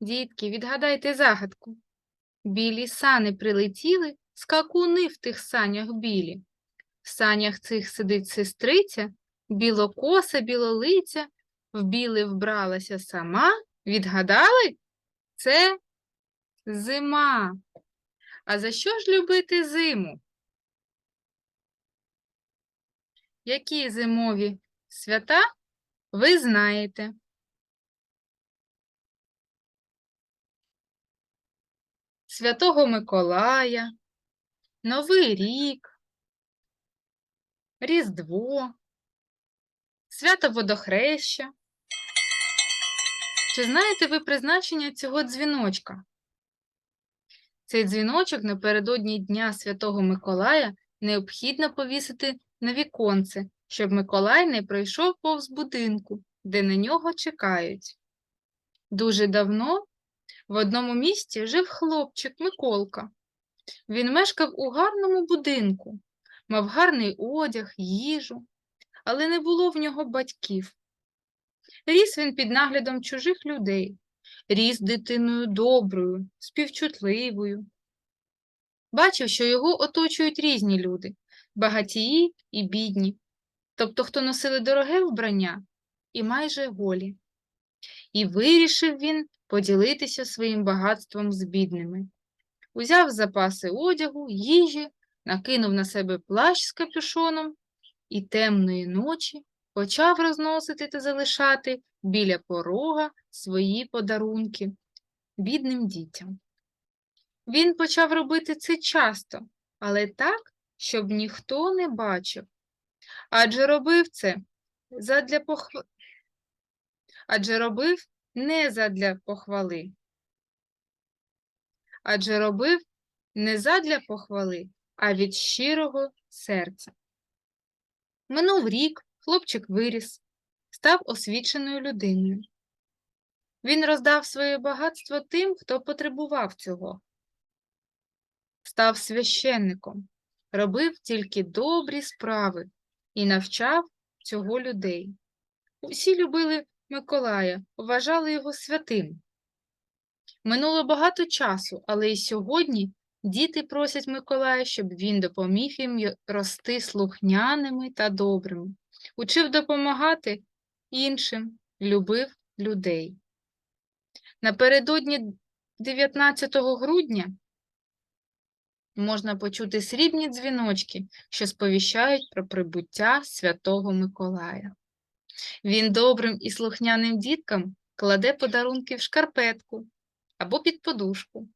Дітки, відгадайте загадку. Білі сани прилетіли, скакуни в тих санях білі. В санях цих сидить сестриця, білокоса, білолиця, в біле вбралася сама. Відгадали? Це зима. А за що ж любити зиму? Які зимові свята ви знаєте? Святого Миколая, Новий рік, Різдво, Свято Водохреща. Чи знаєте ви призначення цього дзвіночка? Цей дзвіночок напередодні Дня Святого Миколая необхідно повісити на віконце, щоб Миколай не пройшов повз будинку, де на нього чекають. Дуже давно в одному місті жив хлопчик Миколка. Він мешкав у гарному будинку, мав гарний одяг, їжу, але не було в нього батьків. Ріс він під наглядом чужих людей, ріс дитиною доброю, співчутливою. Бачив, що його оточують різні люди, багатії і бідні, тобто хто носили дороге вбрання і майже голі. І вирішив він поділитися своїм багатством з бідними. Узяв запаси одягу, їжі, накинув на себе плащ з капюшоном і темної ночі почав розносити та залишати біля порога свої подарунки бідним дітям. Він почав робити це часто, але так, щоб ніхто не бачив. Адже робив це задля похв... Адже робив не задля похвали. Адже робив не задля похвали, а від щирого серця. Минув рік, хлопчик виріс, став освіченою людиною. Він роздав своє багатство тим, хто потребував цього. Став священником, робив тільки добрі справи і навчав цього людей. Усі любили Миколая, вважали його святим. Минуло багато часу, але й сьогодні діти просять Миколая, щоб він допоміг їм рости слухняними та добрими, учив допомагати іншим, любив людей. Напередодні 19 грудня можна почути срібні дзвіночки, що сповіщають про прибуття святого Миколая. Він добрим і слухняним діткам кладе подарунки в шкарпетку або під подушку,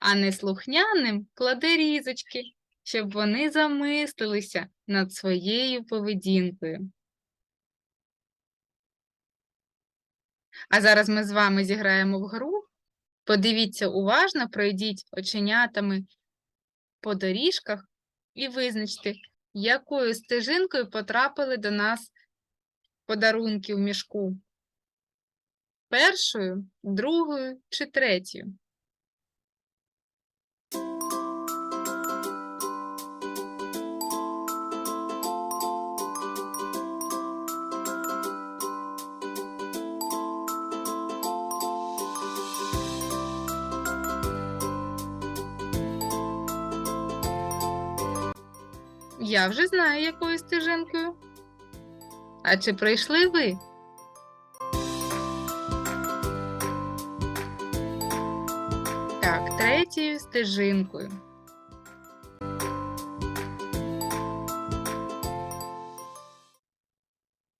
а неслухняним кладе різочки, щоб вони замислилися над своєю поведінкою. А зараз ми з вами зіграємо в гру. Подивіться уважно, пройдіть оченятами по доріжках і визначте, якою стежинкою потрапили до нас подарунки в мішку. Першою, другою чи третьою. Я вже знаю, якою стежинкою. А чи прийшли ви? Так, третьою стежинкою.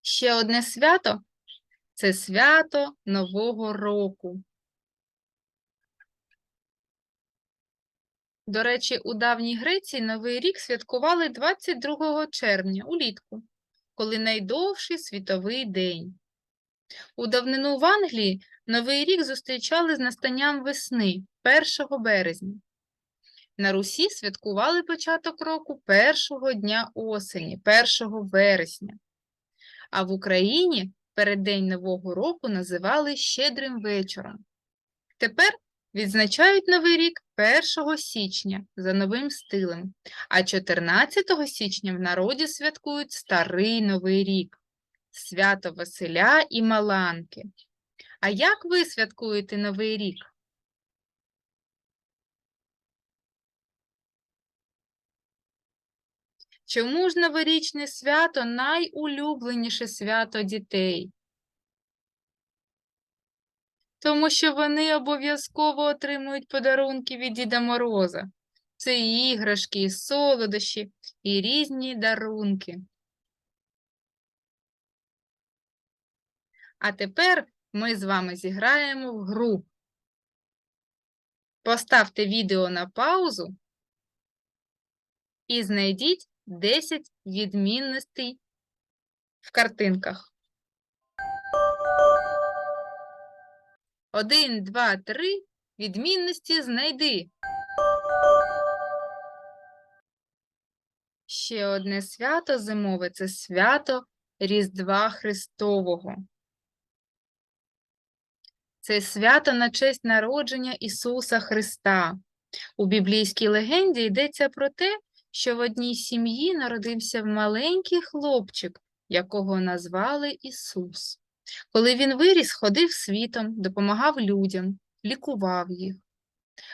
Ще одне свято це свято Нового року. До речі, у давній Греції Новий рік святкували 22 червня улітку, коли найдовший світовий день. У давнину в Англії Новий рік зустрічали з настанням весни 1 березня. На Русі святкували початок року першого дня осені, 1 вересня. А в Україні переддень Нового року називали Щедрим вечором. Тепер відзначають Новий рік 1 січня за новим стилем, а 14 січня в народі святкують Старий Новий рік, свято Василя і Маланки. А як ви святкуєте Новий рік? Чому ж новорічне свято найулюбленіше свято дітей? Тому що вони обов'язково отримують подарунки від Діда Мороза. Це іграшки, і солодощі і різні дарунки. А тепер ми з вами зіграємо в гру. Поставте відео на паузу і знайдіть 10 відмінностей в картинках. Один, два, три. Відмінності знайди. Ще одне свято зимове це свято Різдва Христового. Це свято на честь народження Ісуса Христа. У біблійській легенді йдеться про те, що в одній сім'ї народився маленький хлопчик, якого назвали Ісус. Коли він виріс, ходив світом, допомагав людям, лікував їх.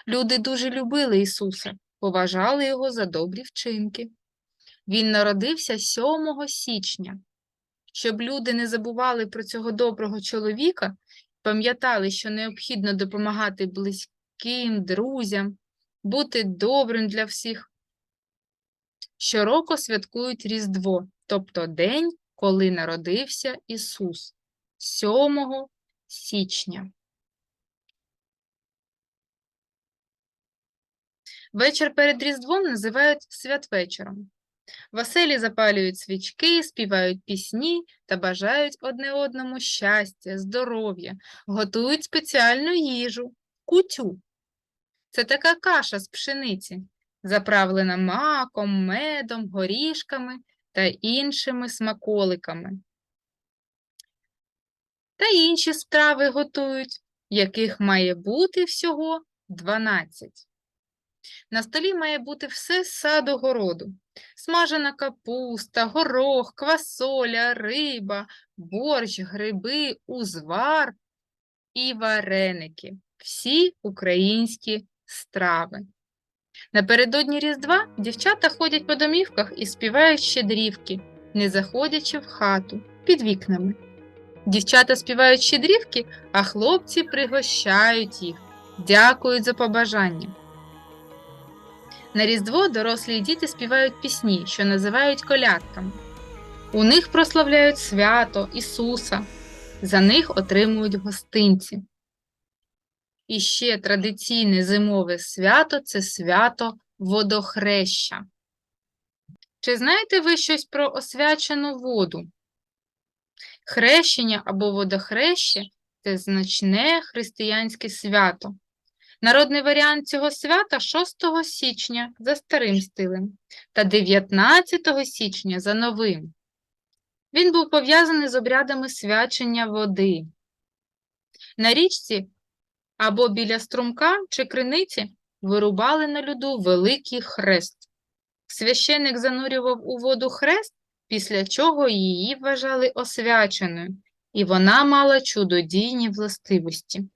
Люди дуже любили Ісуса, поважали його за добрі вчинки. Він народився 7 січня. Щоб люди не забували про цього доброго чоловіка, пам'ятали, що необхідно допомагати близьким, друзям, бути добрим для всіх. Щороку святкують Різдво, тобто день, коли народився Ісус, 7 січня. Вечір перед Різдвом називають святвечором. В оселі запалюють свічки, співають пісні та бажають одне одному щастя, здоров'я, готують спеціальну їжу кутю. Це така каша з пшениці, заправлена маком, медом, горішками та іншими смаколиками. Та інші страви готують, яких має бути всього 12. На столі має бути все саду городу. Смажена капуста, горох, квасоля, риба, борщ, гриби, узвар і вареники. Всі українські страви. Напередодні Різдва дівчата ходять по домівках і співають щедрівки, не заходячи в хату під вікнами. Дівчата співають щедрівки, а хлопці пригощають їх, дякують за побажання. На Різдво дорослі діти співають пісні, що називають колядками. У них прославляють свято Ісуса, за них отримують гостинці. І ще традиційне зимове свято це свято водохреща. Чи знаєте ви щось про освячену воду? Хрещення або водохреще це значне християнське свято. Народний варіант цього свята 6 січня за старим стилем та 19 січня за новим. Він був пов'язаний з обрядами свячення води. На річці або біля струмка чи криниці вирубали на льоду великий хрест. Священик занурював у воду хрест, після чого її вважали освяченою, і вона мала чудодійні властивості.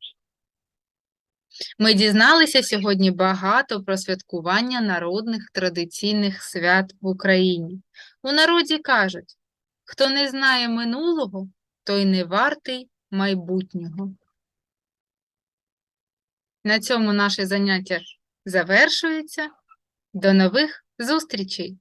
Ми дізналися сьогодні багато про святкування народних традиційних свят в Україні. У народі кажуть, хто не знає минулого, той не вартий майбутнього. На цьому наше заняття завершується. До нових зустрічей!